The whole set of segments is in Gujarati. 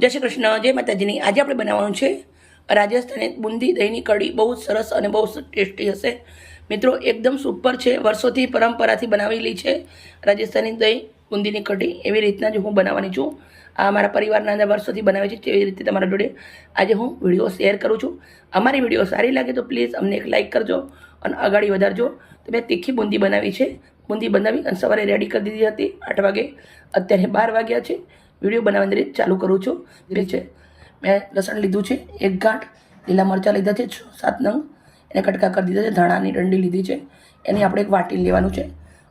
જય શ્રી કૃષ્ણ, જય માતાજીની. આજે આપણે બનાવવાનું છે રાજસ્થાની બુંદી દહીંની કઢી. બહુ સરસ અને બહુ ટેસ્ટી હશે. મિત્રો, એકદમ સુપર છે. વર્ષોથી પરંપરાથી બનાવેલી છે રાજસ્થાની દહીં બુંદીની કઢી. એવી રીતના જ હું બનાવવાની છું. આ મારા પરિવારના અંદર વર્ષોથી બનાવે છે તેવી રીતે તમારા જોડે આજે હું વીડિયો શેર કરું છું. અમારી વીડિયો સારી લાગે તો પ્લીઝ અમને એક લાઇક કરજો અને અગાડી વધારજો. તો મેં તીખી બુંદી બનાવી છે. બુંદી બનાવી અને સવારે રેડી કરી દીધી હતી આઠ વાગે. અત્યારે બાર વાગ્યા છે. વીડિયો બનાવવાની રીત ચાલુ કરું છું. એ છે? મેં લસણ લીધું છે એક ગાંઠ લીલા મરચાં લીધા છે છ સાત નંગ. એને કટકા કરી દીધા છે ધાણાની ડંડી લીધી છે. એની આપણે એક વાટી લેવાનું છે.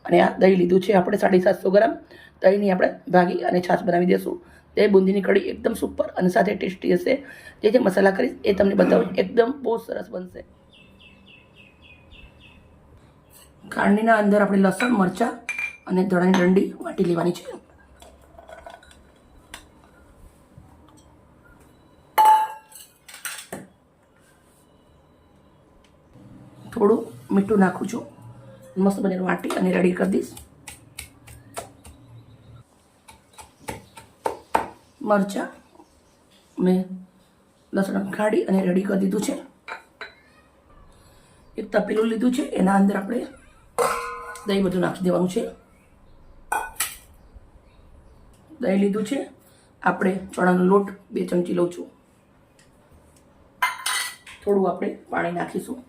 અને આ દહીં લીધું છે આપણે સાડી સાતસો ગ્રામ દહીંની આપણે ભાગી અને છાશ બનાવી દઈશું તે બુંદીની કઢી એકદમ સુપર અને સાથે ટેસ્ટી હશે. જે જે મસાલા કરીશ એ તમને બતાવું એકદમ બહુ સરસ બનશે. ખાંડીના અંદર આપણે લસણ મરચાં અને ધણાની ડંડી વાટી લેવાની છે. થોડું મીઠું નાખું છું. મસ્ત બને વાટી અને રેડી કરી દઈશ. મરચાં મેં લસણ કાઢી અને રેડી કરી દીધું છે. એક તપેલું લીધું છે, એના અંદર આપણે દહીં બધું નાખી દેવાનું છે. દહીં લીધું છે, આપણે ચણાનો લોટ બે ચમચી લઉં છું. થોડું આપણે પાણી નાખીશું.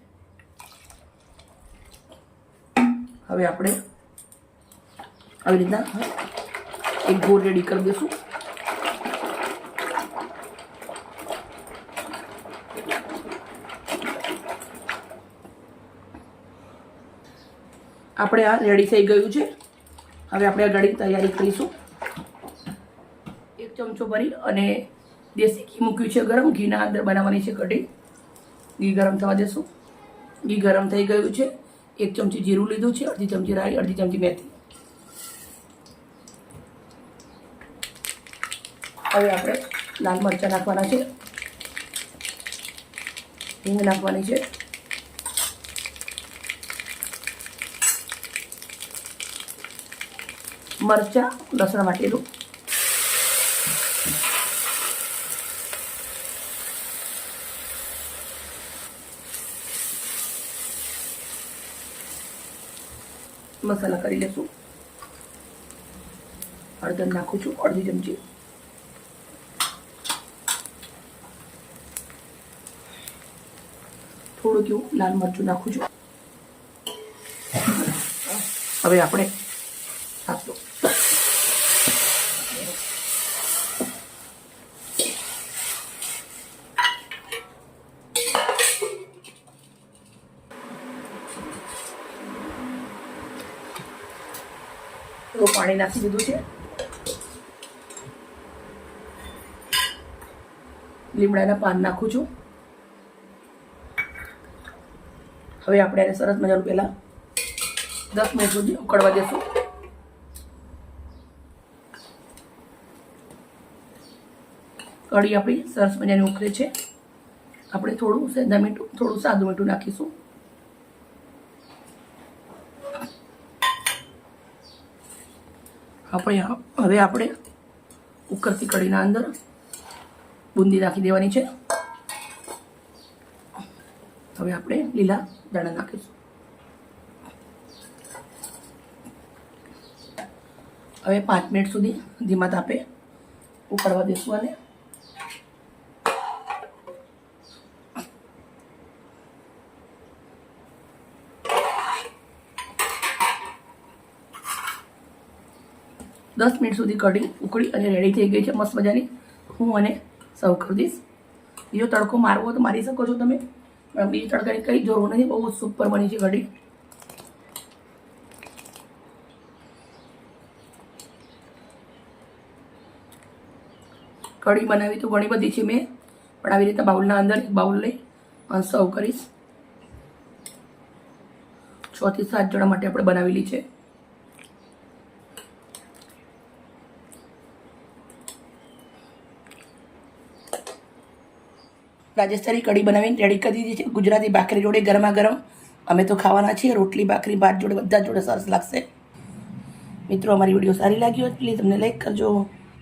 હવે આપણે આવી રીતના એક ગોળ રેડી કરી દઈશું. આપણે આ રેડી થઈ ગયું છે. હવે આપણે આ ગળી તૈયારી કરીશું. એક ચમચો ભરી અને દેશી ઘી મૂક્યું છે ગરમ. ઘીના અંદર બનાવવાની છે કઢી. ઘી ગરમ થવા દેશું. ઘી ગરમ થઈ ગયું છે. એક ચમચી જીરું લીધું છે, અડધી ચમચી રાઈ, અડધી ચમચી મેથી. હવે આપણે લાલ મરચાં નાખવાના છે. હિંગ નાખવાની છે. મરચાં લસણ વાટેલું. મસાલા કરી લેશું. હળદર નાખું છું અડધી ચમચી. થોડુંક એવું લાલ મરચું નાખું છું. હવે આપણે આપતો થોડું પાણી નાખી દીધું છે. લીમડાના પાન નાખું છું. હવે આપણે એને સરસ મજાનું પહેલાં દસ મિનિટ સુધી ઉકળવા દેશું. કઢી આપણી સરસ મજાની ઉકળે છે. આપણે થોડું સેદા મીઠું, થોડું સાદું મીઠું નાખીશું. આપણે હવે આપણે કુકરથી કઢીના અંદર બુંદી નાખી દેવાની છે. હવે આપણે લીલા દાણા નાખીશું. હવે પાંચ મિનિટ સુધી ધીમા તાપે ઉકળવા દઈશું અને દસ મિનિટ સુધી કઢી ઉકળી અને રેડી થઈ ગઈ છે. મસ્ત મજાની. હું અને સર્વ કરી દઈશ. બીજો તડકો મારવો તો મારી શકો છો તમે. બીજી તડકાની કંઈ જરૂર નથી. બહુ સુપર બની છે કઢી. કઢી બનાવી તો ઘણી બધી છે મેં. પણ આવી રીતે બાઉલના અંદર એક બાઉલ લઈ અને સર્વ કરીશ. છ થી સાત જણા માટે આપણે બનાવેલી છે. રાજસ્થાની કઢી બનાવીને રેડી કરી દીધી છે. ગુજરાતી ભાખરી જોડે ગરમા ગરમ. અમે તો ખાવાના છીએ. રોટલી, ભાખરી, ભાત જોડે, બધા જોડે સરસ લાગશે. મિત્રો, અમારી વીડિયો સારી લાગી હોય પ્લીઝ અમને લાઈક કરજો.